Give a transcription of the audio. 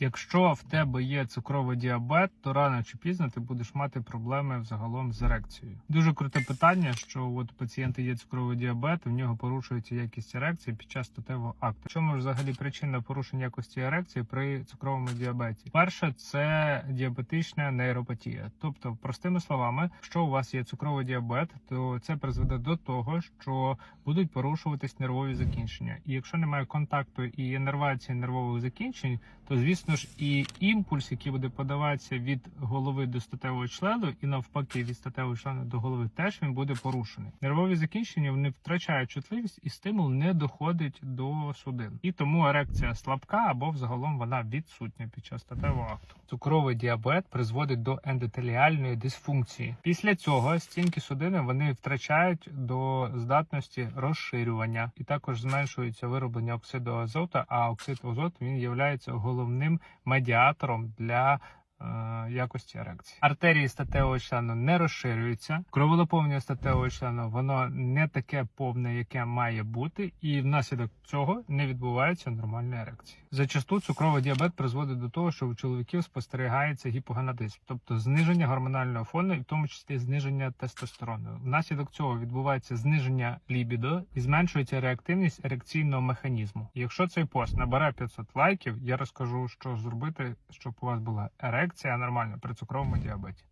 Якщо в тебе є цукровий діабет, то рано чи пізно ти будеш мати проблеми взагалом з ерекцією. Дуже круте питання, що от у пацієнта є цукровий діабет, в нього порушується якість ерекції під час статевого акту. Чому ж взагалі причина порушення якості ерекції при цукровому діабеті? Перше, це діабетична нейропатія. Тобто, простими словами, якщо у вас є цукровий діабет, то це призведе до того, що будуть порушуватись нервові закінчення. І якщо немає контакту і іннервації нервових закінчень, то звісно ж і імпульс, який буде подаватися від голови до статевого члену, і навпаки від статевого члена до голови, теж він буде порушений. Нервові закінчення вони втрачають чутливість і стимул не доходить до судин. І тому ерекція слабка або взагалом вона відсутня під час статевого акту. Цукровий діабет призводить до ендотеліальної дисфункції. Після цього стінки судини вони втрачають до здатності розширювання і також зменшується вироблення оксиду азоту. А оксид азоту він є головним медіатором для якості ерекції. Артерії статевого члену не розширюються. Кровонаповнення статевого члену воно не таке повне, яке має бути, і внаслідок цього не відбувається нормальної ерекції. Зачасту цукровий діабет призводить до того, що у чоловіків спостерігається гіпогонадизм, тобто зниження гормонального фону, і в тому числі зниження тестостерону. Внаслідок цього відбувається зниження лібідо і зменшується реактивність ерекційного механізму. Якщо цей пост набере 500 лайків, я розкажу, що зробити, щоб у вас була ерекція нормальна при цукровому діабеті.